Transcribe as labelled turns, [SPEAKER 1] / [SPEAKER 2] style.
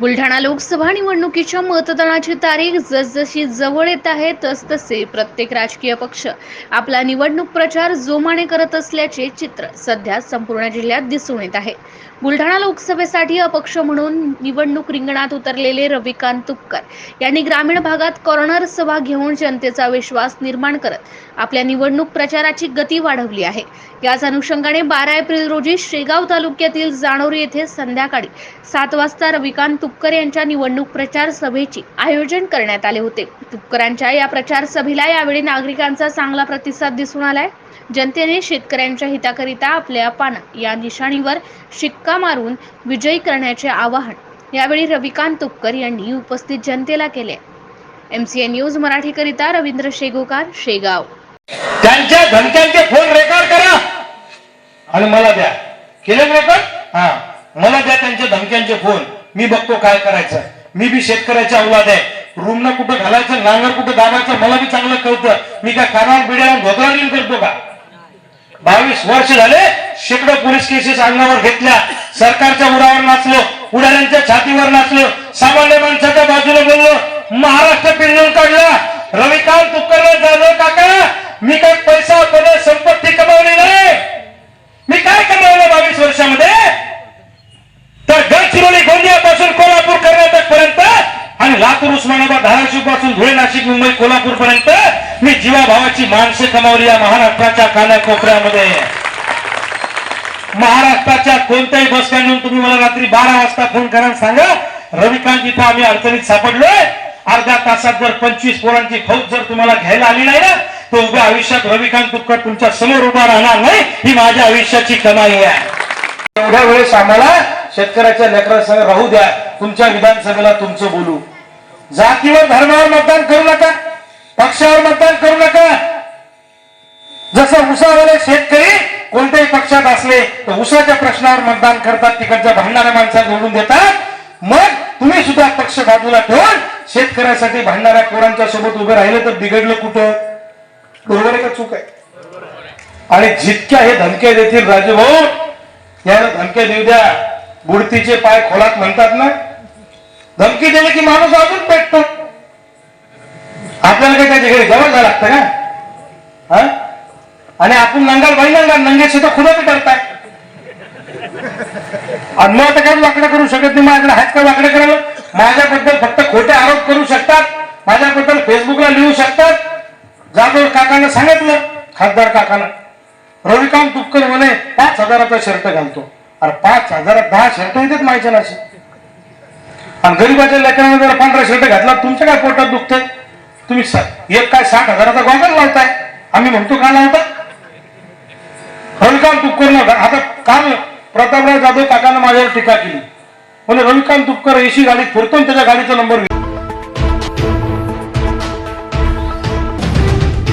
[SPEAKER 1] बुलढाणा लोकसभा निवडणुकीच्या मतदानाची तारीख जसजशी जवळ येत आहे तसतसे प्रत्येक राजकीय पक्ष आपला निवडणूक प्रचार जोमाने करत असल्याचे चित्र सध्या संपूर्ण जिल्ह्यात दिसून येत आहे. बुलढाणा लोकसभेसाठी अपक्ष म्हणून निवडणूक रिंगणात उतरलेले रविकांत तुपकर यांनी ग्रामीण भागात कॉर्नर सभा घेऊन जनतेचा विश्वास निर्माण करत आपल्या निवडणूक प्रचाराची गती वाढवली आहे. याच अनुषंगाने बारा एप्रिल रोजी शेगाव तालुक्यातील जाणोरी येथे संध्याकाळी सात वाजता रविकांत तुपकर यांच्या निवडणूक प्रचार सभेचे आयोजन करण्यात आले होते. तुपकरांच्या या प्रचार सभेला यावेळी नागरिकांचा चांगला प्रतिसाद दिसून आलाय. जनतेने शेतकऱ्यांच्या हिताकरिता आपल्या पाना या निशाणीवर शिक्का मारून विजयी करण्याचे आवाहन यावेळी रविकांत तुपकर यांनी उपस्थित जनतेला केले. एमसीए न्यूज मराठीकरिता रवींद्र शेगोकार शेगाव.
[SPEAKER 2] त्यांच्या धमक्यांचे फोन रेकॉर्ड करा. आणि मला द्या. केले रेकॉर्ड हा. मला द्या त्यांच्या धमक्यांचे फोन मी बघतो काय करायचं. मी बी शेतकऱ्याच्या औलाद आहे. रूमनं कुठं घालायचं नांगर कुठं दाबायचं मला बी चांगलं कळतं. मी काय कानावर बिड्याला धोतरा घेऊन करतो का? बावीस वर्ष झाले शेकडो पोलीस केसेस अंगावर घेतल्या. सरकारच्या उरावर नाचलो उडाल्यांच्या छातीवर नाचलो सामान्य माणसाच्या बाजूला बोललो महाराष्ट्र पिंजून काढला. रविकांत तुपकरला जाधव काका मी काय पैसा पद संपत्ती कमावली नाही. मी काय कमावलं बावीस वर्षामध्ये तर गडचिरोली गोंदियापासून कोल्हापूर कर्नाटक पर्यंत आणि लातूर उस्मानाबाद धाराशिवपासून धुळे नाशिक मुंबई कोल्हापूर पर्यंत मी जीवाभावाची माणसे कमावली या महाराष्ट्राच्या कानाकोपऱ्यामध्ये. महाराष्ट्राच्या कोणत्याही बस स्टँडवरून तुम्ही मला रात्री बारा वाजता फोन करा सांगा रविकांत इथं आम्ही अडचणीत सापडलोय. अर्ध्या तासात जर पंचवीस पोरांची फौज जर तुम्हाला घ्यायला आली नाही ना तो उभ्या आयुष्यात रविकांत तुपकर तुमच्यासमोर उभा राहणार नाही. ही माझ्या आयुष्याची कमाई आहे. एवढ्या वेळेस आम्हाला शेतकऱ्याच्या लेकरासह राहू द्या. तुमच्या विधानसभेला तुमचं बोलू. जातीवर धर्मावर मतदान करू नका पक्षावर मतदान करू नका. जसं उसावाले शेतकरी कोणत्याही पक्षात असले तर उसाच्या प्रश्नावर मतदान करतात तिकडच्या भांडणाऱ्या माणसाला निवडून देतात. मग तुम्ही सुद्धा पक्ष बाजूला ठेवून शेतकऱ्यासाठी भांडणाऱ्या पोरांच्या सोबत उभे राहिले तर बिघडलं कुठं? बरोबर आहे का चूक आहे? आणि जितक्या हे धमक्या देतील राजूभाऊ याला धमक्या देऊ द्या. बुडतीचे पाय खोलात म्हणतात ना धमकी दिली की माणूस अजून पेटतो. आपल्याला काय त्याच्या घरी जवळ जावं लागतं का हा? आणि आपण नंगाल बाई नंगाल नंगेशी तर खुदा करताय. आणि मग आता काय वाकडं करू शकत नाही? माझ्याकडे हात का लाकडं करायला? माझ्याबद्दल फक्त खोटे आरोप करू शकतात. माझ्याबद्दल फेसबुकला लिहू शकतात. जाधव काकांना सांगितलं खासदार काकानं. रविकांत तुपकर म्हणे पाच हजाराचा शर्ट घालतो. अरे पाच हजारात दहा शर्ट येतात माझ्या नाशिक आणि गरीबाच्या लेकरांना जर पांढरा शर्ट घातला तुमच्या काय पोटात दुखतंय? तुम्ही एक काय साठ हजाराचा गोंधळ लावताय? आम्ही म्हणतो का लावता रविकांत तुपकर नव्हता आता काल प्रतापराव जाधव काकानं माझ्यावर टीका केली. म्हणजे रविकांत तुपकर एसी गाडीत फिरतो त्याच्या गाडीचा नंबर